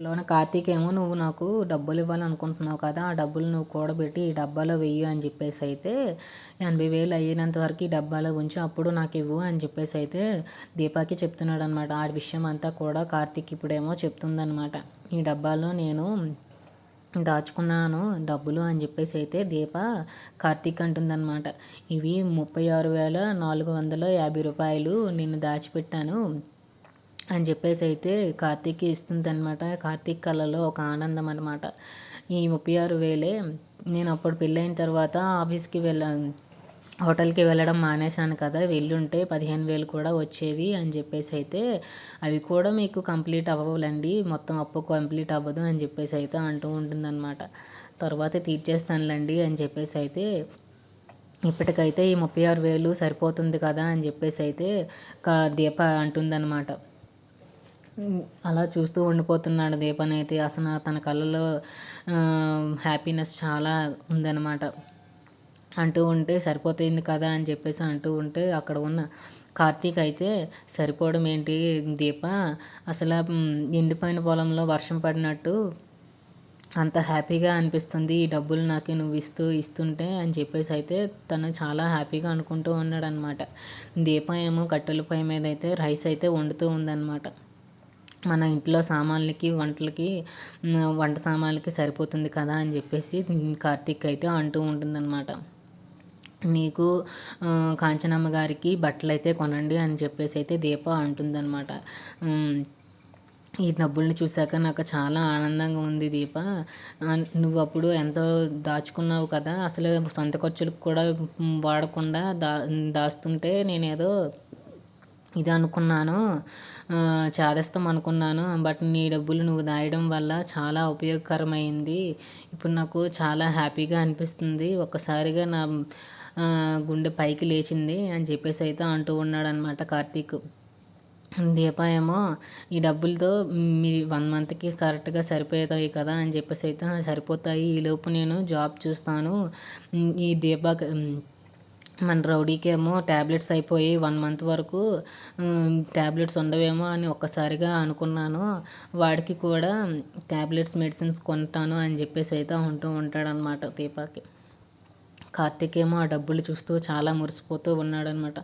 లోన కార్తీక్ ఏమో నువ్వు నాకు డబ్బులు ఇవ్వాలనుకుంటున్నావు కదా ఆ డబ్బులు నువ్వు కూడబెట్టి ఈ డబ్బాలో వెయ్యి అని చెప్పేసి అయితే ఎనభై వేలు అయినంత వరకు ఈ డబ్బాలో ఉంచి అప్పుడు నాకు ఇవ్వు అని చెప్పేసి అయితే దీపాకి చెప్తున్నాడు అనమాట ఆ విషయం అంతా కూడా కార్తీక్ ఇప్పుడేమో చెప్తుందనమాట ఈ డబ్బాలో నేను దాచుకున్నాను డబ్బులు అని చెప్పేసి అయితే దీప కార్తీక్ అంటుందన్నమాట. ఇవి ముప్పై ఆరు వేల నాలుగు వందల యాభై రూపాయలు నేను దాచిపెట్టాను. అని చెప్పేసి అయితే కార్తీక్కి ఇస్తుంది అనమాట కార్తీక్ కళలో ఒక ఆనందం అనమాట ఈ ముప్పై ఆరు వేలే నేను అప్పుడు పెళ్ళైన తర్వాత ఆఫీస్కి వెళ్ళాను హోటల్కి వెళ్ళడం మానేశాను కదా. వెళ్ళుంటే పదిహేను వేలు కూడా వచ్చేవి అని చెప్పేసి అయితే అవి కూడా మీకు కంప్లీట్ అవ్వవులండి. మొత్తం అప్పు కంప్లీట్ అవ్వదు అని చెప్పేసి అయితే అంటూ ఉంటుందన్నమాట. తర్వాత తీర్చేస్తానులేండి అని చెప్పేసి అయితే ఇప్పటికైతే ఈ ముప్పై ఆరు వేలు సరిపోతుంది కదా అని చెప్పేసి అయితే దీప అంటుందన్నమాట. అలా చూస్తూ ఉండిపోతున్నాడు దీపన్ అయితే. అసలు తన కళ్ళలో హ్యాపీనెస్ చాలా ఉందన్నమాట. అంటూ ఉంటే సరిపోతుంది కదా అని చెప్పేసి అంటూ ఉంటే అక్కడ ఉన్న కార్తీక్ అయితే సరిపోవడం ఏంటి దీప? అసలు ఎండిపోయిన పొలంలో వర్షం పడినట్టు అంత హ్యాపీగా అనిపిస్తుంది. ఈ డబ్బులు నాకు నువ్వు ఇస్తూ ఇస్తుంటే అని చెప్పేసి అయితే తను చాలా హ్యాపీగా అనుకుంటూ ఉన్నాడనమాట దీప ఏమో కట్టెలపై మీద అయితే రైస్ అయితే వండుతూ ఉందన్నమాట. మన ఇంట్లో సామాన్లకి వంటలకి వంట సామాన్లకి సరిపోతుంది కదా అని చెప్పేసి కార్తీక్ అయితే అంటూ ఉంటుందన్నమాట. నీకు కాంచనమ్మ గారికి బట్టలు అయితే కొనండి అని చెప్పేసి అయితే దీప అంటుందన్నమాట. ఈ డబ్బుల్ని చూశాక నాకు చాలా ఆనందంగా ఉంది దీప. నువ్వు అప్పుడు ఎంతో దాచుకున్నావు కదా అసలు సొంత ఖర్చులకు కూడా వాడకుండా దా దాస్తుంటే నేనేదో ఇది అనుకున్నాను చేరేస్తాం అనుకున్నాను. బట్ నీ డబ్బులు నువ్వు దాయడం వల్ల చాలా ఉపయోగకరమైంది. ఇప్పుడు నాకు చాలా హ్యాపీగా అనిపిస్తుంది. ఒక్కసారిగా నా గుండె పైకి లేచింది అని చెప్పేసి అయితే అంటూ ఉన్నాడు అనమాట కార్తీక్. దీప ఏమో ఈ డబ్బులతో మీ వన్ మంత్కి కరెక్ట్గా సరిపోతాయి కదా అని చెప్పేసి అయితే సరిపోతాయి. ఈలోపు నేను జాబ్ చూస్తాను. ఈ దీప మన రౌడీకేమో ట్యాబ్లెట్స్ అయిపోయి వన్ మంత్ వరకు ట్యాబ్లెట్స్ ఉండవేమో అని ఒక్కసారిగా అనుకున్నాను. వాడికి కూడా ట్యాబ్లెట్స్ మెడిసిన్స్ కొంటాను అని చెప్పేసి అయితే ఉంటూ ఉంటాడనమాట దీపాకి. కార్తీక్ ఏమో ఆ డబ్బులు చూస్తూ చాలా మురిసిపోతూ ఉన్నాడనమాట.